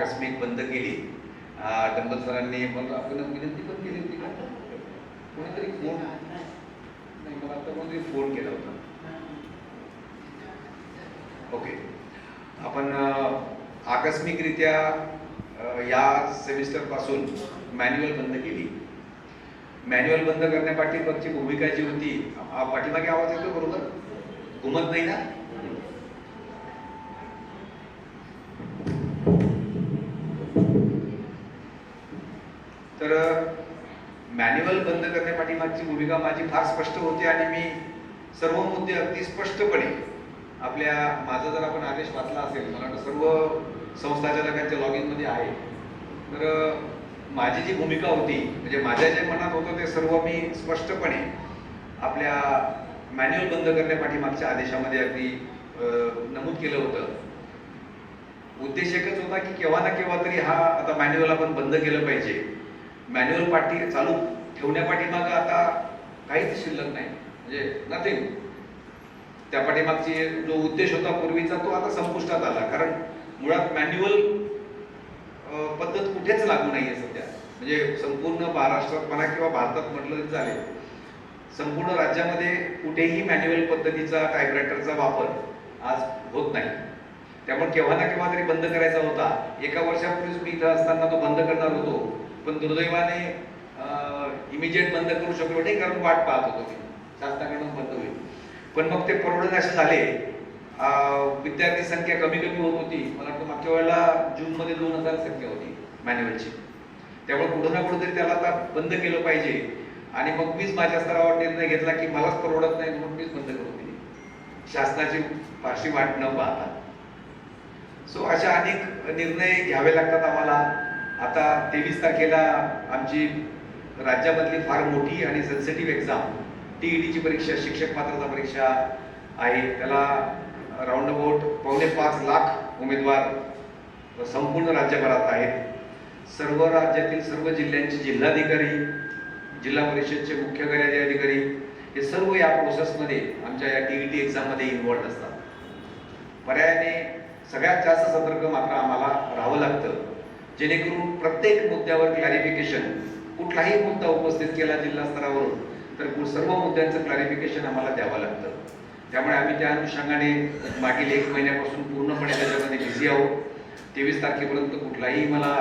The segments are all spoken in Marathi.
आकस्मिक बंद केली. डंबल सरांनी पण आपण विनंती पण केली होती का? कोणीतरी फोन नाही मला आता कोणतरी फोन केला होता. ओके. आपण आकस्मिकरित्या या सेमिस्टरपासून मॅन्युअल बंद केली. मॅन्युअल बंद करण्यापाठीमागची भूमिका जी होती पाठीमागे आवाज येतो बरोबर? घुमत नाही ना तर मॅन्युअल बंद करण्यापाठीमागची भूमिका माझी फार स्पष्ट होती आणि मी सर्व मुद्दे अगदी स्पष्टपणे आपल्या माझा जर आपण आदेश वाचला असेल मला वाटतं सर्व संस्थाचालकांच्या लॉग इनमध्ये आहे. तर माझी जी भूमिका होती म्हणजे माझ्या जे मनात होतं ते सर्व मी स्पष्टपणे आपल्या मॅन्युअल बंद करण्यापाठीमागच्या आदेशामध्ये अगदी नमूद केलं होतं. उद्देश एकच होता की केव्हा ना केव्हा तरी हा आता मॅन्युअल आपण बंद केलं पाहिजे. मॅन्युअल पाठी चालू ठेवण्या पाठीमागं आता काहीच शिल्लक नाही. म्हणजे नथिंग त्या पाठीमागची जो उद्देश होता पूर्वीचा तो आता संपुष्टात आला. कारण मुळात मॅन्युअल पद्धत कुठेच लागू नाहीये सध्या. म्हणजे संपूर्ण महाराष्ट्रात म्हणा किंवा भारतात म्हटलं तरी चालेल. संपूर्ण राज्यामध्ये कुठेही मॅन्युअल पद्धतीचा टायपरायटरचा वापर आज होत नाही. त्यामुळे केव्हा ना केव्हा तरी बंद करायचा होता. एका वर्षापूर्वीच मी इथं असताना तो बंद करणार होतो. पण दुर्दैवाने इमिजिएट बंद करू शकलो नाही कारण वाट पाहत होतो मी. शासनाकडून बंद होईल. पण मग ते परवडत असे झाले. विद्यार्थी संख्या कमी कमी होत होती. मला वाटतं मागच्या वेळेला जून मध्ये दोन हजार संख्या होती मॅन्युअलची त्यामुळे कुठं ना कुठं तरी त्याला आता बंद केलं पाहिजे. आणि मग मीच माझ्या स्तरावर निर्णय घेतला की मलाच परवडत नाही म्हणून मीच बंद करून दिली शासनाची फारशी वाट न पाहता. सो अशा अनेक निर्णय घ्यावे लागतात आम्हाला. आता तेवीस तारखेला आमची राज्यामधली फार मोठी आणि सेन्सिटिव्ह एक्झाम टी ई डीची परीक्षा शिक्षक पात्रता परीक्षा आहे. त्याला राऊंड अबाउट पावणे पाच लाख उमेदवार संपूर्ण राज्यभरात आहेत. सर्व राज्यातील सर्व जिल्ह्यांचे जिल्हाधिकारी जिल्हा परिषदचे मुख्य कार्यालय अधिकारी हे सर्व या प्रोसेसमध्ये आमच्या या टी ई टी एक्झाममध्ये इन्वॉल्ड असतात. पर्यायाने सगळ्यात जास्त सतर्क मात्र आम्हाला राहावं लागतं. जेणेकरून प्रत्येक मुद्द्यावर क्लॅरिफिकेशन कुठलाही मुद्दा उपस्थित केला जिल्हा स्तरावरून तर सर्व मुद्द्यांचं क्लॅरिफिकेशन आम्हाला द्यावं लागतं. त्यामुळे आम्ही त्या अनुषंगाने मागील एक महिन्यापासून पूर्णपणे त्याच्यामध्ये बिझी आहोत. तेवीस तारखेपर्यंत कुठलाही मला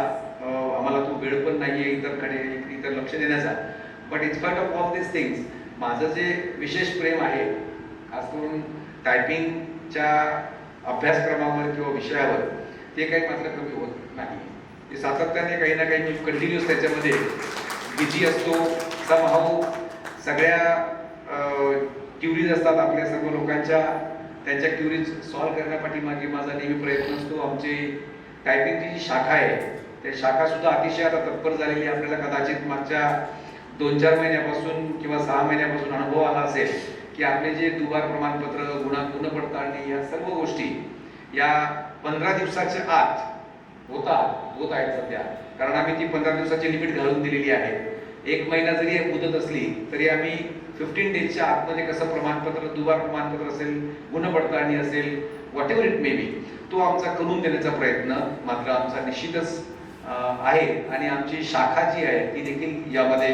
आम्हाला तो वेळ पण नाही आहे इतरकडे इतर लक्ष देण्याचा. But in spite of all this things माझं जे विशेष प्रेम आहे खास करून टायपिंगच्या अभ्यासक्रमावर किंवा विषयावर ते काही मात्र कमी होत नाही. ते सातत्याने काही ना काही मी कंटिन्युअस त्याच्यामध्ये बिझी असतो. समहाऊ सगळ्या क्युरीज असतात आपल्या सर्व लोकांच्या. त्यांच्या क्युरीज सॉल्व्ह करण्यापाठीमागे माझा नेहमी प्रयत्न असतो. आमची टायपिंगची जी शाखा आहे त्या शाखासुद्धा अतिशय आता तत्पर झालेली आहे. आपल्याला कदाचित मागच्या दोन चार महिन्यापासून किंवा सहा महिन्यापासून अनुभव आला असेल की आपले जे दुबार प्रमाणपत्र गुन्हा गुणपडताळणी या सर्व गोष्टी या पंधरा दिवसाच्या आत होता होत आहेत सध्या. कारण आम्ही ती पंधरा दिवसाची लिमिट घालून दिलेली आहे. एक महिना जरी मुदत असली तरी आम्ही फिफ्टीन डेजच्या आतमध्ये कसं प्रमाणपत्र दुबार प्रमाणपत्र असेल गुणपडताळणी असेल whatever it may be तो आमचा करून देण्याचा प्रयत्न मात्र आमचा निश्चितच आहे. आणि आमची शाखा जी आहे ती देखील यामध्ये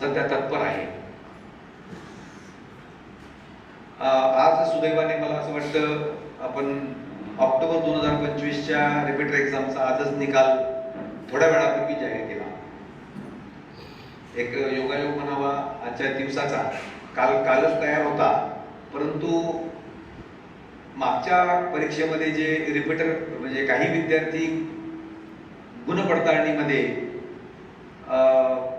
सध्या तत्पर आहे. आज सुदैवाने मला असं वाटतं आपण ऑक्टोबर दोन हजार पंचवीसच्या रिपीटर एक्झामचा आजच निकाल थोड्या वेळापूर्वी जाहीर केला. एक योगायोग म्हणावा आजच्या दिवसाचा. काल कालच तयार होता. परंतु मागच्या परीक्षेमध्ये जे रिपीटर म्हणजे काही विद्यार्थी गुणपडताळणीमध्ये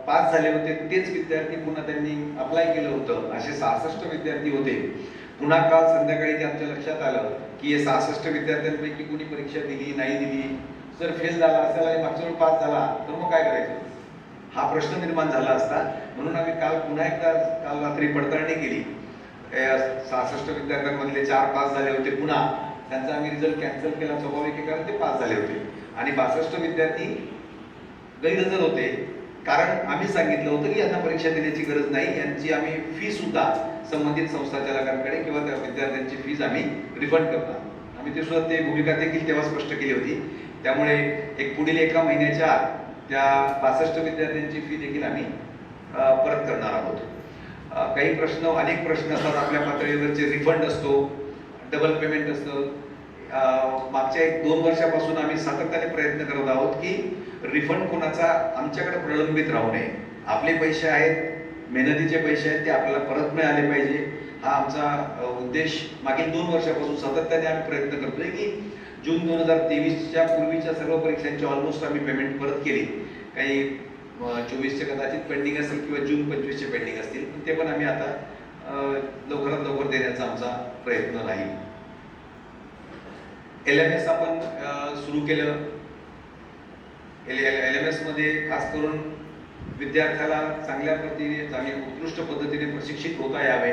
पास झाले होते तेच विद्यार्थी पुन्हा त्यांनी अप्लाय केलं होतं. असे सहासष्ट विद्यार्थी होते. पुन्हा काल संध्याकाळी ते आमच्या लक्षात आलं की हे सहासष्ट विद्यार्थ्यांपैकी कुणी परीक्षा दिली नाही दिली? जर फेल झाला असेल आणि मागच्या वेळी पास झाला तर मग काय करायचं? हा प्रश्न निर्माण झाला असता म्हणून आम्ही काल पुन्हा एकदा काल रात्री पडताळणी केली. सहासष्ट विद्यार्थ्यांमधले चार पास झाले होते पुन्हा. त्यांचा आम्ही रिझल्ट कॅन्सल केला स्वाभाविक कारण ते पास झाले होते. आणि बासष्ट विद्यार्थी गैरहजर होते. कारण आम्ही सांगितलं होतं की यांना परीक्षा देण्याची गरज नाही. यांची आम्ही फी सुद्धा संबंधित संस्थाचालकांकडे किंवा त्या विद्यार्थ्यांची फीज आम्ही रिफंड करणार. आम्ही ते सुद्धा ते भूमिका देखील तेव्हा स्पष्ट केली होती. त्यामुळे एक पुढील एका महिन्याच्या त्या बासष्ट विद्यार्थ्यांची फी देखील आम्ही परत करणार आहोत. काही प्रश्न अनेक प्रश्न असतात आपल्या पातळीवरचे. रिफंड असतो डबल पेमेंट असतं. मागच्या एक दोन वर्षापासून आम्ही सातत्याने प्रयत्न करत आहोत की रिफंड कोणाचा आमच्याकडे प्रलंबित राहू नये. आपले पैसे आहेत मेहनतीचे पैसे आहेत ते आपल्याला परत मिळाले पाहिजे. हा आमचा उद्देश मागील दोन वर्षापासून सातत्याने आम्ही प्रयत्न करतोय की जून दोन हजार तेवीसच्या पूर्वीच्या सर्व परीक्षांची ऑलमोस्ट आम्ही पेमेंट परत केली. काही चोवीसचे कदाचित पेंडिंग असेल किंवा जून पंचवीसचे पेंडिंग असतील पण ते पण आम्ही आता लवकरात लवकर देण्याचा आमचा प्रयत्न राहील एल एम एस आपण सुरू केलं. एल एल एम एसमध्ये खास करून विद्यार्थ्याला चांगल्या पद्धतीने चांगल्या उत्कृष्ट पद्धतीने प्रशिक्षित होता यावे.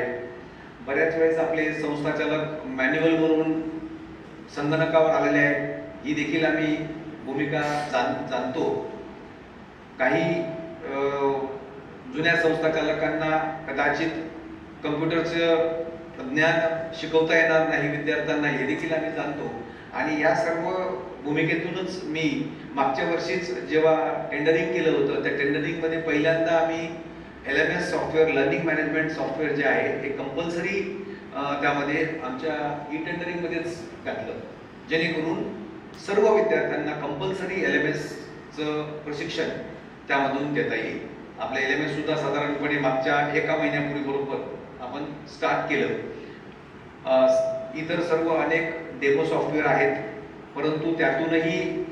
बऱ्याच वेळेस आपले संस्थाचालक मॅन्युअल म्हणून संगणकावर आलेले आहेत. ही देखील आम्ही भूमिका जाण जाणतो. काही जुन्या संस्था चालकांना कदाचित कम्प्युटरचं ज्ञान शिकवता येणार नाही विद्यार्थ्यांना हे देखील आम्ही जाणतो. आणि या सर्व भूमिकेतूनच मी मागच्या वर्षीच जेव्हा टेंडरिंग केलं होतं त्या टेंडरिंगमध्ये पहिल्यांदा आम्ही L M S software learning management software जे आहे हे कंपल्सरी त्यामध्ये आमच्या ई टेंडरिंगमध्येच घातलं. जेणेकरून सर्व विद्यार्थ्यांना कंपल्सरी एल एम एसचं प्रशिक्षण त्यामधून देता येईल. आपलं एल एम एससुद्धा साधारणपणे मागच्या एका महिन्यापूर्वी बरोबर आपण स्टार्ट केलं. इतर सर्व अनेक डेमो सॉफ्टवेअर आहेत. परंतु त्यातूनही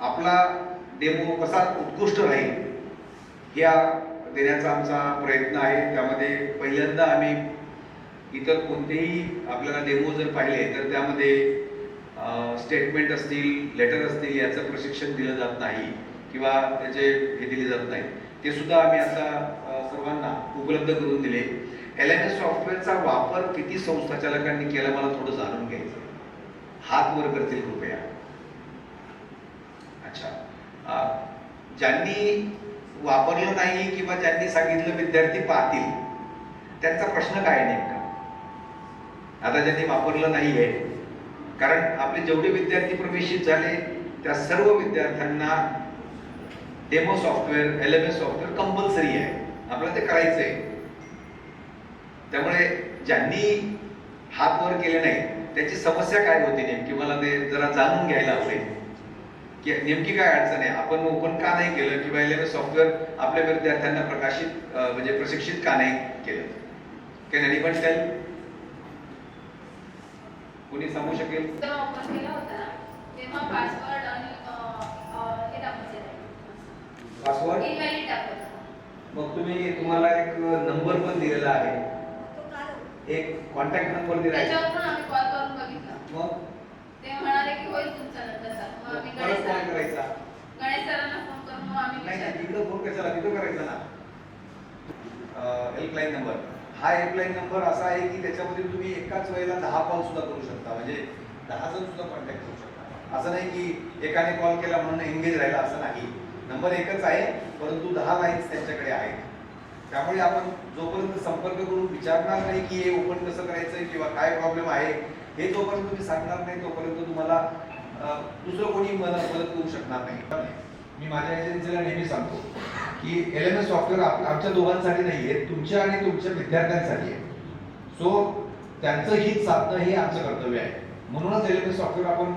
आपला डेमो कसा उत्कृष्ट राहील या देण्याचा आमचा प्रयत्न आहे. त्यामध्ये पहिल्यांदा आम्ही इतर कोणतेही आपल्याला डेमो जर पाहिले तर त्यामध्ये स्टेटमेंट असतील लेटर असतील याचं प्रशिक्षण दिलं जात नाही किंवा त्याचे हे दिले जात नाही. ते सुद्धा आम्ही आता सर्वांना उपलब्ध करून दिले. एल एन एस सॉफ्टवेअरचा वापर किती संस्था चालकांनी केला मला थोडं जाणून घ्यायचं हात वर करतील कृपया. अच्छा. ज्यांनी वापरलं नाही किंवा ज्यांनी सांगितलं विद्यार्थी पाहतील त्यांचा प्रश्न काय नेमका? आता ज्यांनी वापरलं नाहीये कारण आपले जेवढे विद्यार्थी प्रवेशित झाले त्या सर्व विद्यार्थ्यांना demo software L M S software compulsory आहे. आपल्याला ते करायचं आहे त्यामुळे ज्यांनी हात वर केले नाही त्याची समस्या काय होती नेमकी? मला ते जरा जाणून घ्यायला आवडेल. की नेमकी काय अडचण आहे? आपण ओपन का नाही केलं किंवा एल एम एस सॉफ्टवेअर आपल्या विद्यार्थ्यांना प्रकाशित म्हणजे प्रशिक्षित का नाही केलं? कॅन एनिबडी टेल कोणी सांगू शकेल? जेव्हा ओपन केला होता ना तेव्हा पासवर्ड आणि हे इनव्हॅलिड मग तुम्ही तुम्हाला एक नंबर पण दिलेला आहे. एक कॉन्टॅक्ट नंबर दिला आहे. त्याच्यावर पण आम्ही कॉल करून बघितलं. मग? ते म्हणाले की होईल तुमचा नंतरचा मग आम्ही गणेश परत काय सर करायचा. गणेश सरांना फोन करून मग आम्ही नाही. तिकडं फोन करायचा ना? हेल्पलाईन नंबर हा हेल्पलाईन नंबर असा आहे की त्याच्यामध्ये तुम्ही एकाच वेळेला दहा कॉल सुद्धा करू शकता. म्हणजे दहा जण सुद्धा कॉन्टॅक्ट करू शकता. असं नाही की एकाने कॉल केला म्हणून एंगेज राहिला असं नाही. नंबर एकच आहे परंतु दहा लाईन्स त्यांच्याकडे आहेत. त्यामुळे आपण जोपर्यंत संपर्क करून विचारणार नाही की हे ओपन कसं करायचं किंवा काय प्रॉब्लेम आहे हे जोपर्यंत तुम्ही सांगणार नाही तोपर्यंत तुम्हाला दुसरं कोणी मदत मदत करू शकणार नाही. मी माझ्या एजन्सीला नेहमी सांगतो की एल एम एस सॉफ्टवेअर आमच्या दोघांसाठी नाही आहे तुमच्या आणि तुमच्या विद्यार्थ्यांसाठी आहे. सो त्यांचं हित साधणं हे आमचं कर्तव्य आहे. म्हणूनच एल एम एस सॉफ्टवेअर आपण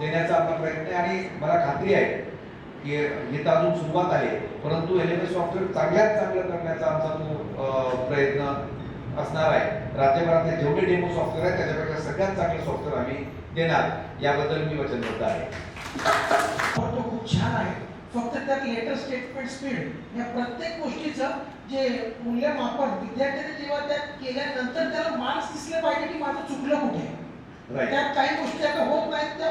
देण्याचा आपला प्रयत्न आहे आणि मला खात्री आहे की हे तर अजून सुरुवात आहे. परंतु एल एम एस सॉफ्टवेअर चांगल्यात चांगलं करण्याचा आमचा तो प्रयत्न असणार आहे. राज्यभरातले जेवढे डेमो सॉफ्टवेअर आहेत त्याच्यापेक्षा सगळ्यात चांगलं सॉफ्टवेअर आम्ही देणार. याबद्दल मी वचनबद्ध आहे. तो खूप छान आहे. फक्त त्यात लेटर स्टेटमेंट स्पीड या प्रत्येक गोष्टीचं जे मूल्यमापन विद्यार्थ्याने जेव्हा त्यात केल्यानंतर त्याला मार्क्स दिसले पाहिजे की माझं चुकलं कुठे? त्यात काही गोष्टी आता होत नाहीत त्या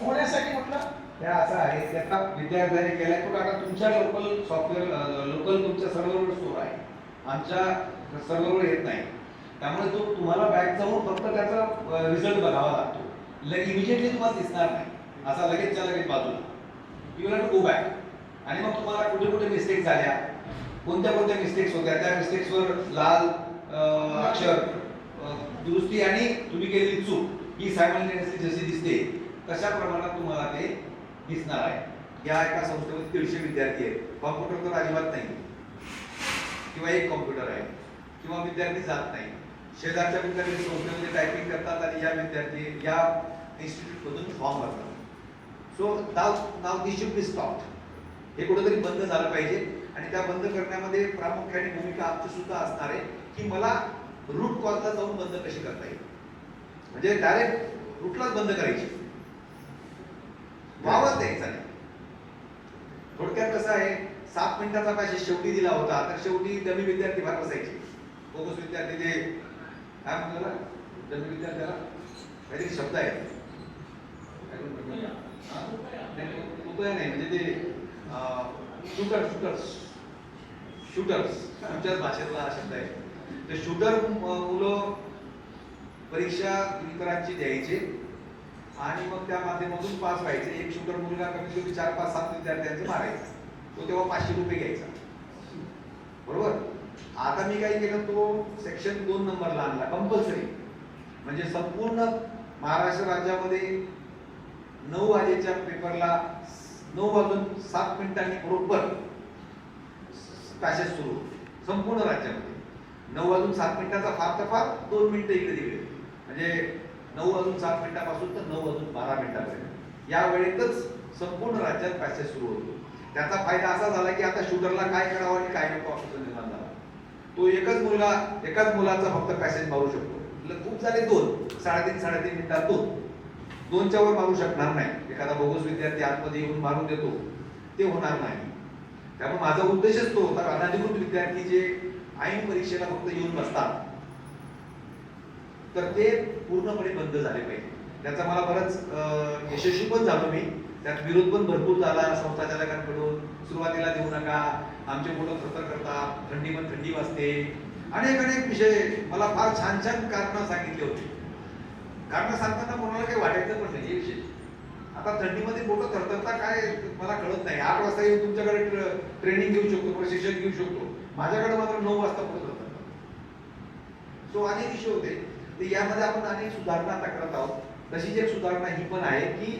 होण्यासाठी म्हटलं. त्या असा आहे त्याचा विद्यार्थ्याने केलाय तो आता तुमच्या लोकल सॉफ्टवेअर लोकल तुमच्या सर्व्हरवर स्टोर आहे. आमच्या सर्व्हरवर येत नाही. त्यामुळे तो तुम्हाला बॅक जाऊन फक्त त्याचा रिझल्ट बघावा लागतो. लगे इमिजिएटली तुम्हाला दिसणार नाही. असा लगेचच्या लगेच बाजू. You have to go back आणि मग तुम्हाला कुठे कुठे मिस्टेक झाल्या. कोणत्या कोणत्या मिस्टेक्स होत्या? त्या मिस्टेक्सवर लाल अक्षर दुरुस्ती आणि तुम्ही केलेली चूक ही सायमल्टेनियसली जशी दिसते तशा प्रमाणात तुम्हाला ते दिसणार आहे. या एका संस्थेमध्ये दीडशे विद्यार्थी आहेत. कॉम्प्युटर तर अजिबात नाही. किंवा एक कॉम्प्युटर आहे. किंवा विद्यार्थी जात नाही. शेजारच्या विद्यार्थी संस्थेमध्ये टायपिंग करतात आणि या विद्यार्थी या इन्स्टिट्यूटमधून फॉर्म भरतात. सो नाव नाव दी शुड बी स्टॉप हे कुठेतरी बंद झालं पाहिजे. आणि त्या बंद करण्यामध्ये प्रामुख्याने भूमिका आमची सुद्धा असणार आहे की मला रूट कॉजला जाऊन बंद कशी करता येईल? म्हणजे डायरेक्ट रूटलाच बंद करायची. वावच द्यायचा नाही. थोडक्यात कसं आहे सात मिनिटाचा पॅसेज शेवटी दिला होता तर शेवटी डमी विद्यार्थी फार बसायचे. बोगस विद्यार्थी ते काय म्हणतो डमी विद्यार्थ्याला काहीतरी शब्द आहे उपाय नाही, म्हणजे ते शूटर शूटर्स शूटर्स आमच्याच भाषेतला हा शब्द आहे. ते शूटर मुलं परीक्षा इतरांची द्यायचे आणि मग त्या माध्यमातून पास व्हायचे. एक शूटर मुलगा कमीत कमी चार पाच सात विद्यार्थ्यांचे मारायचा. तो तेव्हा पाचशे रुपये घ्यायचा. बरोबर? आता मी काय केलं तो सेक्शन दोन नंबरला आणला कंपल्सरी म्हणजे संपूर्ण महाराष्ट्र राज्यामध्ये नऊ वाजेच्या पेपरला नऊ वाजून सात मिनिटांनी बरोबर पॅसेज सुरू संपूर्ण राज्यामध्ये. नऊ वाजून सात मिनिटाचा फार तर फार दोन मिनिटं इकडे तिकडे. म्हणजे नऊ वाजून सात मिनिटापासून तर नऊ वाजून बारा मिनिटापर्यंत. या वेळेतच संपूर्ण राज्यात पॅसेज सुरू होतो. त्याचा फायदा असा झाला की आता शूटरला काय करावं आणि काय नको असं निर्माण झाला. तो एकच मुलगा एकाच मुलाचा फक्त पॅसेज मारू शकतो. ल- खूप झाले दोन. साडेतीन साडेतीन मिनिटात दोन. दोनच्या वर मारू शकणार नाही. एखादा बोगस विद्यार्थी आतमध्ये येऊन मारून देतो ते होणार नाही. त्यामुळे माझा उद्देशच तो होता अनाधिकृत विद्यार्थी जे ऐन परीक्षेला फक्त येऊन बसतात. तर ते पूर्णपणे बंद झाले पाहिजे. त्याचा मला बरंच यशस्वी पण झालो मी. त्यात विरोध पण भरपूर झाला संस्थाचालकांकडून. सुरुवातीला देऊ नका आमचे मुलं खतर करतात थंडी पण थंडी वाजते. अनेक अनेक विषय मला फार छान छान कारण सांगितले होते. कारण सांगताना कोणाला काही वाटायचं पण नाही विषय. आता थंडीमध्ये बोटं थरथरता काय मला कळत नाही. आठ वाजता येऊन तुमच्याकडे ट्रेनिंग घेऊ शकतो प्रशिक्षण घेऊ शकतो. माझ्याकडे मात्र नऊ वाजता पोहोचत सो अनेक विषय होते. तर यामध्ये आपण अनेक सुधारणा आता करत आहोत. तशीच एक सुधारणा ही पण आहे की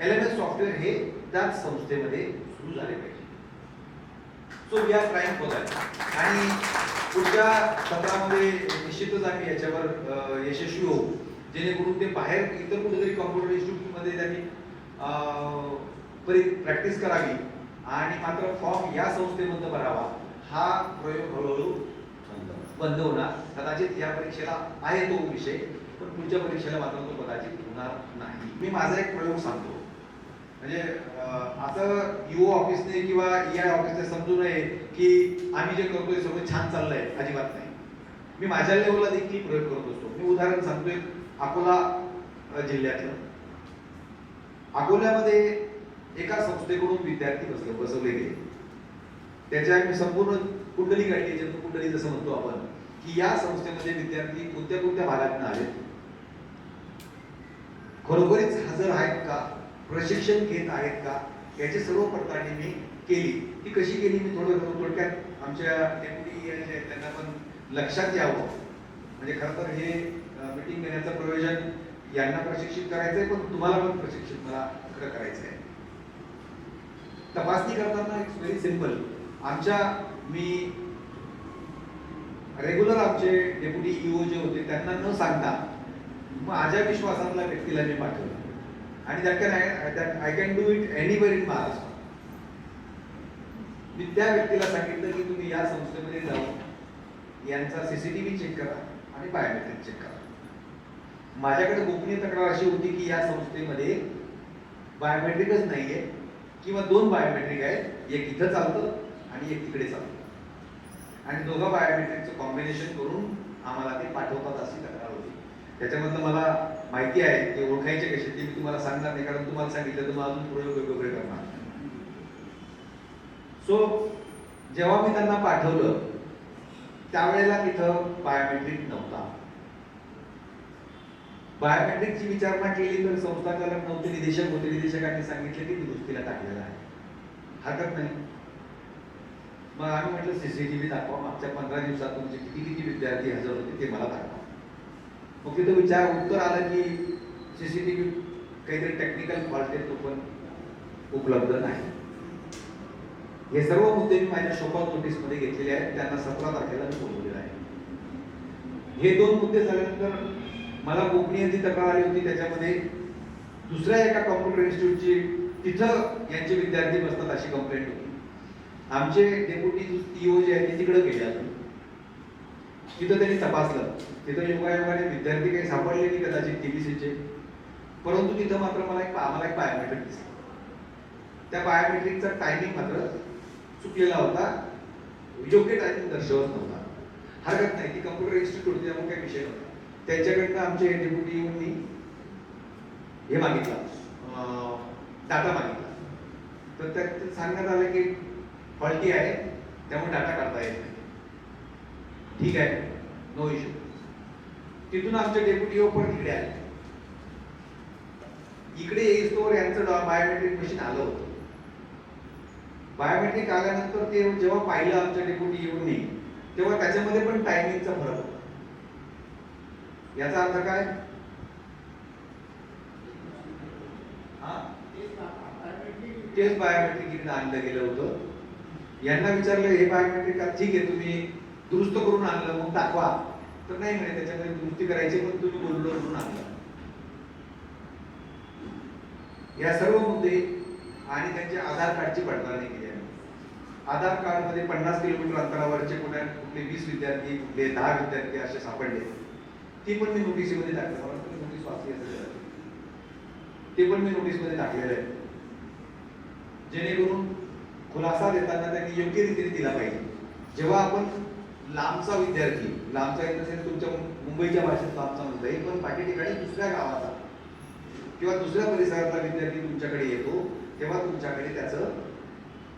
एल एम एस सॉफ्टवेअर हे त्याच संस्थेमध्ये सुरू झाले पाहिजे. So we are trying for that आणि पुढच्या सत्रामध्ये निश्चितच आम्ही याच्यावर यशस्वी होऊ. जेणेकरून ते बाहेर इतर कुठेतरी कॉम्प्युटर इन्स्टिट्यूटमध्ये त्यांनी परी प्रॅक्टिस करावी. आणि मात्र फॉर्म या संस्थेमध्ये भरावा. हा प्रयोग हळूहळू बंद होणार. कदाचित या परीक्षेला आहे तो विषय पण पुढच्या परीक्षेला मात्र तो कदाचित होणार नाही. मी माझा एक प्रयोग सांगतो. म्हणजे अं, असं युओ ऑफिसने किंवा ई आय ऑफिसने समजू नये की आम्ही जे करतोय सगळं छान चाललंय अजिबात नाही. मी माझ्या लेवलला देखील प्रयोग करत असतो. मी उदाहरण सांगतोय. अकोला जिल्ह्यातलं. अकोल्यामध्ये एका संस्थेकडून विद्यार्थी बसले बसवले गेले. त्याच्या मी संपूर्ण कुंडली काढली जन्म कुंडली जसं म्हणतो आपण की या संस्थेमध्ये विद्यार्थी कोणत्या कोणत्या भागातून आलेत? खरोखरीच हजर आहेत का? प्रशिक्षण घेत आहेत का? याची सर्व पडताळणी मी केली. ती कशी केली मी थोडं थोडक्यात आमच्या डेप्युटी आहेत त्यांना पण लक्षात यावं. म्हणजे खरं तर हे मीटिंग घेण्याचं प्रयोजन यांना प्रशिक्षित करायचंय पण तुम्हाला पण प्रशिक्षित मला खरं करायचं आहे तपासणी करताना इट्स व्हेरी सिंपल आमच्या मी रेग्युलर आमचे डेप्युटी ईओ जे होते त्यांना न सांगता माझ्या विश्वासातल्या व्यक्तीला मी पाठवलं. आणि that can I that I can do it anywhere in Maharashtra मी त्या व्यक्तीला सांगितलं की तुम्ही या संस्थेमध्ये जाऊन यांचा सीसीटीव्ही चेक करा आणि बायोमेट्रिक चेक करा. माझ्याकडे गोपनीय तक्रार अशी होती की या संस्थेमध्ये बायोमेट्रिकच नाहीये किंवा दोन बायोमेट्रिक आहेत एक इथं चालतं आणि एक तिकडे चालतं. आणि दोघं बायोमेट्रिकचं कॉम्बिनेशन करून आम्हाला ते पाठवतात अशी तक्रार होती. त्याच्यामधलं मला माहिती आहे ते ओळखायचे कसे ते मी तुम्हाला सांगणार नाही कारण तुम्हाला सांगितलं तर अजून प्रयोग वेगवेगळे करणार. सो जेव्हा मी त्यांना पाठवलं त्यावेळेला तिथं बायोमेट्रिक नव्हता. बायोमेट्रिकची विचारणा केली तर संस्थाचालक नव्हते निदेशक होते निदेशकांनी सांगितले की दुरुस्तीला टाकलेला आहे. हरकत नाही. मग आम्ही म्हटलं सीसीटीव्ही दाखवा मागच्या पंधरा दिवसात तुमचे किती किती विद्यार्थी हजर होते ते मला दाखवा. मग तिथं विचार उत्तर आलं की सीसीटीव्ही काहीतरी टेक्निकल फॉल्ट आहे तो पण उपलब्ध नाही. हे सर्व मुद्दे मी माझ्या शोभा नोटीसमध्ये घेतलेले आहेत त्यांना सतरा तारखेला मी बोलवलेला आहे. हे दोन मुद्दे झाल्यानंतर मला गोपनीयतेची तक्रार आली होती त्याच्यामध्ये दुसऱ्या एका कॉम्प्युटर इन्स्टिट्यूटची तिथं यांचे विद्यार्थी बसतात अशी कंप्लेंट होती. आमचे डेप्युटी टीओ जे आहेत ते तिकडे गेले अजून. तिथं त्यांनी तपासलं. तिथं योगायोगाने विद्यार्थी काही सापडले नाही कदाचित टीबीसीचे परंतु तिथं मात्र मला एक आम्हाला एक बायोमेट्रिक दिसलं. त्या बायोमेट्रिकचा टायमिंग मात्र चुकलेला होता. योग्य टायमिंग दर्शवत नव्हता. हरकत नाही. ती कम्प्युटर इन्स्टिट्यूट त्यामुळे काही विषय नव्हता. त्यांच्याकडनं आमचे डेप्युटी येऊन हे मागितला. डाटा मागितला. तर त्यात ते सांगण्यात आलं की फॉल्टी आहे त्यामुळे डाटा काढता येत नाही. ठीक आहे नो इश्यू तिथून आमचे डेप्युटी ओपन इकडे आले. इकडे येईस्तोवर यांचं बायोमेट्रिक मशीन आलं होतं. बायोमेट्रिक आल्यानंतर ते जेव्हा पाहिलं आमच्या डेप्युटी येऊन तेव्हा त्याच्यामध्ये पण टायमिंगचा फरक होता. याचा अर्थ काय? हा? तेच बायोमेट्रिक इकडे आणलं गेलं होतं. यांना विचारलं हे बायोमेट्रिक का? ठीक आहे तुम्ही दुरुस्त करून आणलं मग दाखवा. तर नाही म्हणे त्याच्यामध्ये दुरुस्ती करायची पण तुम्ही बोललो म्हणून आणलं. या सर्व मुद्दे आणि त्यांचे आधार कार्डची पडताळणी केली आहे. आधार कार्डमध्ये पन्नास किलोमीटर अंतरावरचे कुठे कुठले वीस विद्यार्थी कुठले दहा विद्यार्थी असे सापडले. ती पण मी नोटीसीमध्ये टाकलं. मला तुम्ही नोटीस वाचली असेल ते पण मी नोटीसमध्ये टाकलेलं आहे. जेणेकरून खुलासा देताना त्यांनी योग्य रीतीने दिला पाहिजे. जेव्हा आपण लांबचा विद्यार्थी लांबचा येत असेल तुमच्या मुंबईच्या भाषेत लांबचा म्हणता येईल पण बाकी ठिकाणी दुसऱ्या गावाचा किंवा दुसऱ्या परिसरातला विद्यार्थी तुमच्याकडे येतो तेव्हा तुमच्याकडे त्याचं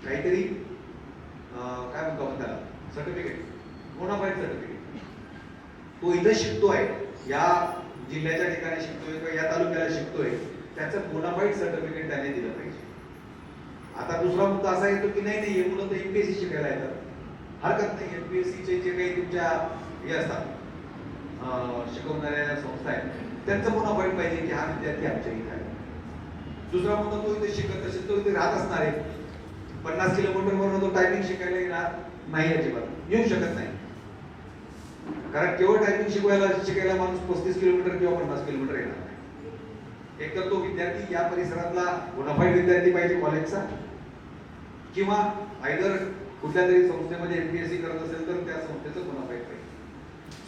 काहीतरी काय म्हणतो आपण त्याला? सर्टिफिकेट बोनाफाईड सर्टिफिकेट तो इथं शिकतोय या जिल्ह्याच्या ठिकाणी शिकतोय किंवा या तालुक्याला शिकतोय त्याचं बोनाफाईड सर्टिफिकेट त्याने दिलं पाहिजे. आता दुसरा मुद्दा असा येतो की नाही नाही हे मुलं तर एमपीएससी शिकायला येतात. हरकत नाही एमपीएससीचे जे काही तुमच्या हे असतात शिकवणाऱ्या संस्था आहेत त्यांचं बोनाफाईड पाहिजे की हा विद्यार्थी आमच्या इथे आहे. दुसरा मुद्दा तो इथे शिकत असेल तो इथे राहत असणार आहे पन्नास किलोमीटर तो टायमिंग शिकायला येणार नाही अजिबात. येऊ शकत नाही. कारण केवळ टायपिंग शिकवायला शिकायला माणूस पस्तीस किलोमीटर किंवा पन्नास किलोमीटर येणार नाही. एक तर तो विद्यार्थी या परिसरातला गुणफाईट विद्यार्थी पाहिजे कॉलेजचा किंवा आयदर कुठल्या तरी संस्थेमध्ये एमपीएससी करत असेल तर त्या संस्थेचं गुणफाईट पाहिजे.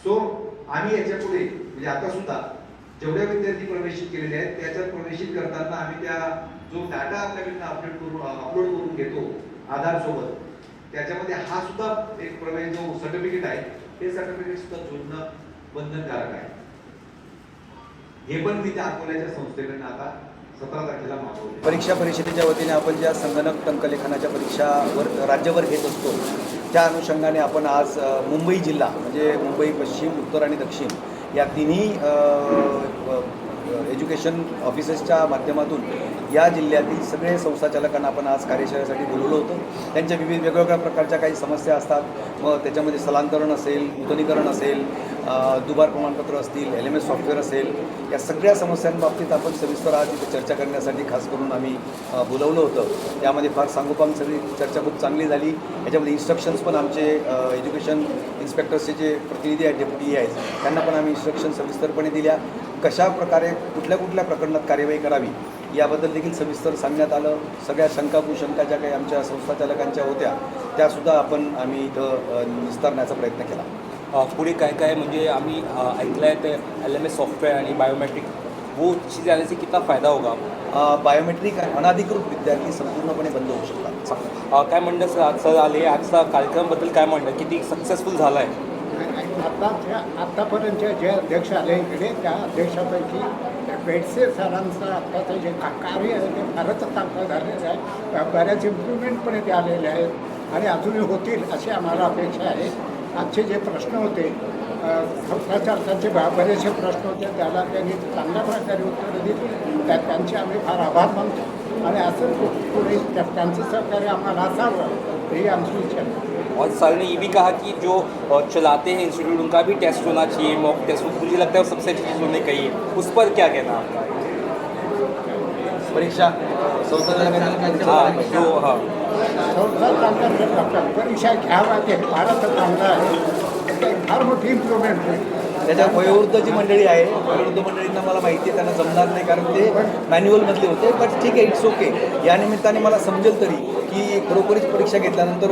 सो आम्ही याच्यापुढे म्हणजे आता सुद्धा जेवढ्या विद्यार्थी प्रवेशित केलेले आहेत त्याच्यात प्रवेशित करताना आम्ही त्या जो डाटा आपल्याकडनं अपडेट करून अपलोड करून घेतो आधार सोबत त्याच्यामध्ये हा सुद्धा एक प्रवेश जो सर्टिफिकेट आहे ते सर्टिफिकेट म्हणजे सुद्धा जोडणं बंधनकारक आहे. हे पण मी त्या अकोल्याच्या संस्थेकडनं आता सतरा तारखेला मागवले परीक्षा परिषदेच्या वतीने आपण ज्या संगणक टंकलेखनाच्या परीक्षावर राज्यभर घेत असतो त्या अनुषंगाने आपण आज मुंबई जिल्हा म्हणजे मुंबई पश्चिम उत्तर आणि दक्षिण या तिन्ही एज्युकेशन ऑफिसेसच्या माध्यमातून या जिल्ह्यातील सगळे संस्थाचालकांना आपण आज कार्यशाळेसाठी बोलवलं होतं. त्यांच्या विविध वेगवेगळ्या प्रकारच्या काही समस्या असतात. मग त्याच्यामध्ये स्थलांतरण असेल नूतनीकरण असेल दुबार प्रमाणपत्र असतील एल एम एस सॉफ्टवेअर असेल या सगळ्या समस्यांबाबतीत आपण सविस्तर आज इथे चर्चा करण्यासाठी खास करून आम्ही बोलवलं होतं. त्यामध्ये फार सांगोपांग सगळी चर्चा खूप चांगली झाली. याच्यामध्ये इन्स्ट्रक्शन्स पण आमचे एज्युकेशन इन्स्पेक्टर्सचे जे प्रतिनिधी आहेत डेप्युटी आहेत त्यांना पण आम्ही इन्स्ट्रक्शन सविस्तरपणे दिल्या. कशा प्रकारे कुठल्या कुठल्या प्रकरणात कार्यवाही करावी याबद्दल देखील सविस्तर सांगण्यात आलं. सगळ्या शंका कुशंका ज्या काही आमच्या संस्थाचालकांच्या होत्या त्यासुद्धा आपण आम्ही इथं निस्तारण्याचा प्रयत्न केला. पुढे काय काय म्हणजे आम्ही ऐकलं आहे ते एल एम एस सॉफ्टवेअर आणि बायोमेट्रिक वो चीज़ जाने से कितना फ़ायदा होगा बायोमेट्रिक अनाधिकृत विद्यार्थी संपूर्णपणे बंद होऊ शकतात. काय म्हणणं सर आज सर आले? आजचा कार्यक्रमबद्दल काय म्हणणं? किती सक्सेसफुल झाला आहे आत्ताच्या आत्तापर्यंतचे जे अध्यक्ष आले इकडे त्या अध्यक्षापैकी त्या बेडसे सरांचं आत्ताचं जे कार्य आहे ते फारच चांगलं झालेलं आहे. बऱ्याच इम्प्रुव्हमेंट पण ते आलेले आहेत आणि अजूनही होतील अशी आम्हाला अपेक्षा आहे. आजचे जे प्रश्न होते भ्रष्टाचारकांचे बरेचसे प्रश्न होते त्याला त्यांनी चांगल्या प्रकारे उत्तरं दिली. त्या त्यांचे आम्ही फार आभार मानतो. आणि असं पुढे त्यांचं सहकार्य आम्हाला असावं ही आमची इच्छा आहे. और सर ने ये भी कहा कि जो चलाते हैं इंस्टीट्यूट उनका भी टेस्ट होना चाहिए मॉक टेस्ट। मुझे लगता है वो सबसे अच्छी चीज़ होनी चाहिए उस पर क्या कहना आपका? परीक्षा? संस्थांच्या हाँ जो हाँ संसार अंतर्गत परीक्षा घ्यावा ते फारच चांगलं आहे ते फार मोठी इम्प्रुव्हमेंट होईल त्याच्या वयोवृद्ध जी मंडळी आहे. वयोवृद्ध मंडळींना मला माहिती आहे त्यांना जमणार नाही कारण ते मॅन्युअलमधले होते. बट ठीक आहे इट्स ओके या निमित्ताने मला समजेल तरी की खरोखरीच परीक्षा घेतल्यानंतर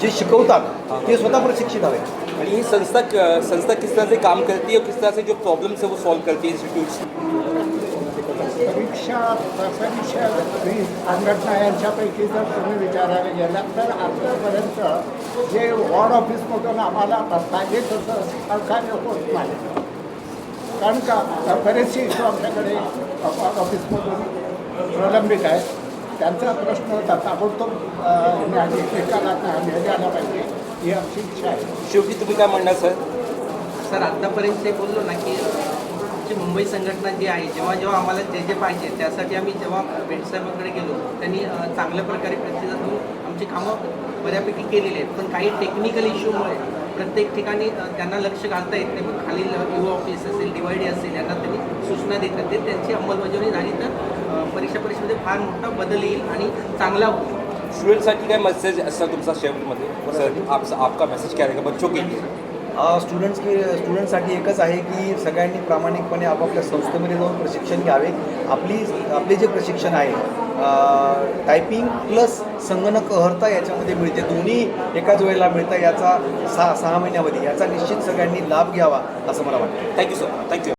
जे शिकवतात ते स्वतः प्रशिक्षित हवे. और ये संस्था संस्था किस तरह से काम करती है और किस तरह से जो प्रॉब्लम्स है वो सॉल्व करती है इंस्टीट्यूट्स परीक्षा परीक्षा ही संघटना यांच्यापैकी जर तुम्ही विचारायला गेला तर आतापर्यंत जे वॉर्ड ऑफिसमधून आम्हाला पाहिजे तसं सहकार्य होत नाही. कारण का? बरेचसे इशू आमच्याकडे वॉर्ड ऑफिसमधून प्रलंबित आहेत. त्यांचा प्रश्न होता ताबडतोब निकालात आला पाहिजे ही आमची इच्छा आहे. शेवटी तुम्ही काय म्हणणार सर? सर आत्तापर्यंत ते बोललो ना की आमची मुंबई संघटना जी आहे जेव्हा जेव्हा आम्हाला जे जे पाहिजे त्यासाठी आम्ही जेव्हा भेटसाहेबांकडे गेलो त्यांनी चांगल्या प्रकारे प्रतिसाद देऊन आमची कामं बऱ्यापैकी केलेली आहेत. पण काही टेक्निकल इश्यूमुळे प्रत्येक ठिकाणी त्यांना लक्ष घालता येत नाही. पण खालील यू ऑफिस असेल डिवायडी असेल यांना त्यांनी सूचना देतात. ते त्यांची अंमलबजावणी झाली तर परीक्षा परीक्षेमध्ये फार मोठा बदल येईल आणि चांगला होईल. स्टुडंटसाठी काय मेसेज असतं तुमचा शेवटमध्ये? सर आप आपका मेसेज क्या रहेगा? बच्चों के लिए. स्टुडंट्स की स्टुडंटसाठी एकच आहे की सगळ्यांनी प्रामाणिकपणे आपापल्या संस्थेमध्ये जाऊन प्रशिक्षण घ्यावे. आपली आपले जे प्रशिक्षण आहे टायपिंग प्लस संगणक अर्हता याच्यामध्ये मिळते. दोन्ही एकाच वेळेला मिळतं. याचा सहा सहा महिन्यामध्ये. याचा निश्चित सगळ्यांनी लाभ घ्यावा असं मला वाटतं. Thank you sir thank you